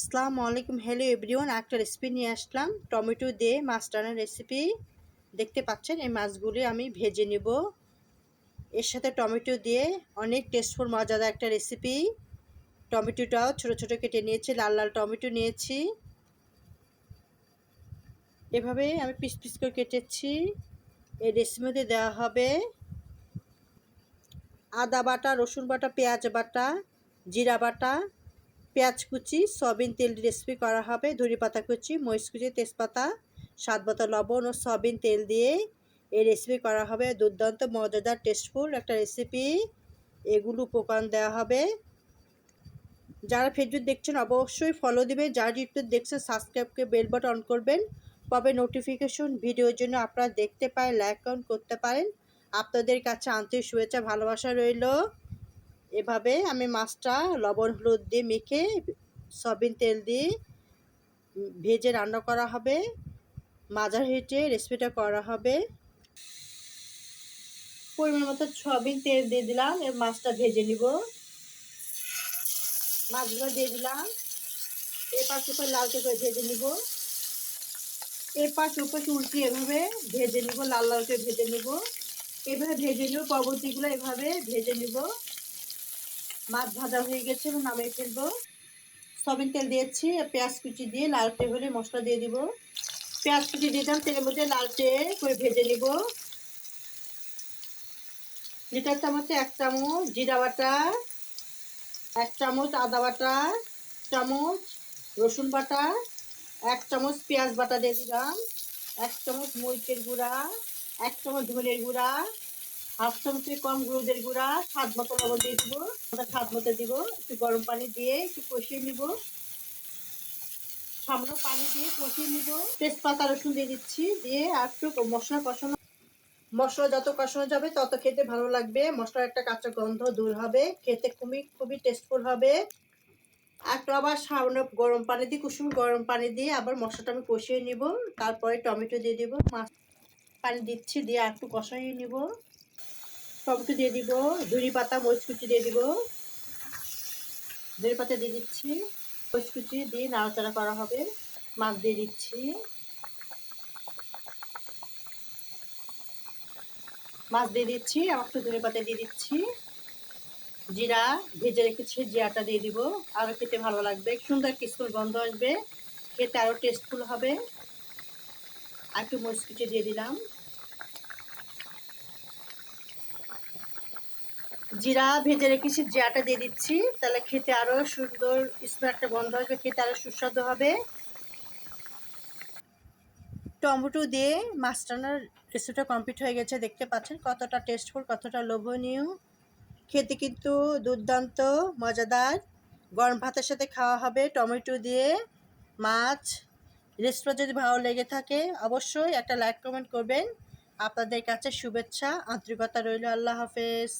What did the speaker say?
আসসালামু আলাইকুম। Hello everyone একটা রেসিপি নিয়ে আসলাম। টমেটো দিয়ে মাছ রান্নার রেসিপি দেখতে পাচ্ছেন, এই মাছগুলি আমি ভেজে নেব। এর সাথে টমেটো দিয়ে অনেক টেস্টফুল মজাদার একটা রেসিপি টমেটোটাও ছোট ছোট কেটে নিয়েছি, লাল লাল টমেটো নিয়েছি। এভাবে আমি পিস পিস করে কেটেছি। এই মধ্যে দেওয়া হবে আদা বাটা, রসুন বাটা, পেঁয়াজ বাটা, জিরা বাটা পেঁয়াজ কুচি, সয়াবিন তেল রেসিপি করা হবে। ধরি পাতা কুচি, মরিচ কুচি, তেজপাতা, স্বাদ মতো লবণ ও সয়াবিন তেল দিয়ে এই রেসিপি করা হবে। দুর্দান্ত, মজাদার টেস্টফুল একটা রেসিপি এগুলো উপকরণ দেওয়া হবে। যারা ফেসবুক দেখছেন, অবশ্যই ফলো দিবেন। যারা ইউটিউব দেখছেন সাবস্ক্রাইব করে বেল বাটন অন করবেন। তবে নোটিফিকেশন ভিডিওর জন্য আপনারা দেখতে পারেন লাইক অন করতে পারেন। আপনাদের কাছে আন্তরিক শুভেচ্ছা, ভালোবাসা রইল। এভাবে আমি মাছটা লবণ হলুদ দিয়ে মেখে সয়াবিন তেল দিয়ে ভেজে রান্না করা হবে। মাজার হেঁটে রেসিপিটা করা হবে। পরিমাণ মতো সয়াবিন তেল দিয়ে দিলাম এর মাছটা ভেজে নিব। মাছগুলো দিয়ে দিলাম। এপাশ উপর লালচে করে ভেজে নিব। এপাশ উপর উল্টি এভাবে ভেজে নিব, লাল লাল করে ভেজে নিব। এভাবে ভেজে নিব, পরবর্তীগুলো এভাবে ভেজে নিব। মাছ ভাজা হয়ে গেছে এবং নামিয়ে ফেলব। সবিন তেল দিয়েছি পেঁয়াজ কুচি দিয়ে লালটে হলে মশলা দিয়ে দিব। পেঁয়াজ কুচি দিতাম তেলের মধ্যে লালটে করে ভেজে নিব। লিটার চামচে এক চামচ জিরা বাটা, এক চামচ আদা বাটা চামচ রসুন বাটা, এক চামচ পেঁয়াজ বাটা দিয়ে দিলাম, এক চামচ মরিচের গুঁড়া, এক চামচ ধনের গুঁড়া হাফ চামচের কম গুঁড়োদের গুঁড়া, স্বাদ মতো লবণ দিয়ে দিব। স্বাদ মতো দিব, একটু গরম পানি দিয়ে একটু কষিয়ে নিব। সামান্য পানি দিয়ে কষিয়ে নিব। তেজপাতা, রসুন দিয়ে দিচ্ছি, দিয়ে আর একটু মশলা কষানো। মশলা যত কষানো যাবে তত খেতে ভালো লাগবে। মশলার একটা কাঁচা গন্ধ দূর হবে, খেতে খুবই খুবই টেস্টফুল হবে। একটু আবার সামান্য গরম পানি দিয়ে, কুসুম গরম পানি দিয়ে আবার মশলাটা আমি কষিয়ে নিব। তারপরে টমেটো দিয়ে দিব। মাছ পানি দিচ্ছি, দিয়ে একটু কষাইয়ে নিব। টমেটো দিয়ে দিব। ধুরি পাতা, মরিচ দিয়ে দিব। ধুরি পাতা দিয়ে দিচ্ছি। মরিচ দিয়ে নাড়াচাড়া করা হবে। মাছ দিয়ে দিচ্ছি। মাছ দিয়ে দিচ্ছি। আবার একটু ধনে পাতা দিয়ে দিচ্ছি। জিরা ভেজে রেখেছি, জিরাটা দিয়ে দিব। আরও খেতে ভালো লাগবে। সুন্দর কিস্কুল গন্ধ আসবে। খেতে আরও টেস্টফুল হবে। আর একটু মরিচ দিয়ে দিলাম। জিরা ভেজে রেখেছি, জিরাটা দিয়ে দিচ্ছি। তাহলে খেতে আরও সুন্দর স্মেল একটা গন্ধ আসবে, খেতে আরও সুস্বাদু হবে। টমেটো দিয়ে মাছ রেসিপিটা কমপ্লিট হয়ে গেছে, দেখতে পাচ্ছেন কতটা টেস্টফুল কতটা লোভনীয়। খেতে কিন্তু দুর্দান্ত, মজাদার। গরম ভাতের সাথে খাওয়া হবে টমেটো দিয়ে মাছ। রেসিপিটা যদি ভালো লেগে থাকে, অবশ্যই একটা লাইক কমেন্ট করবেন। আপনাদের কাছে শুভেচ্ছা, আন্তরিকতা রইল, আল্লাহ হাফেজ।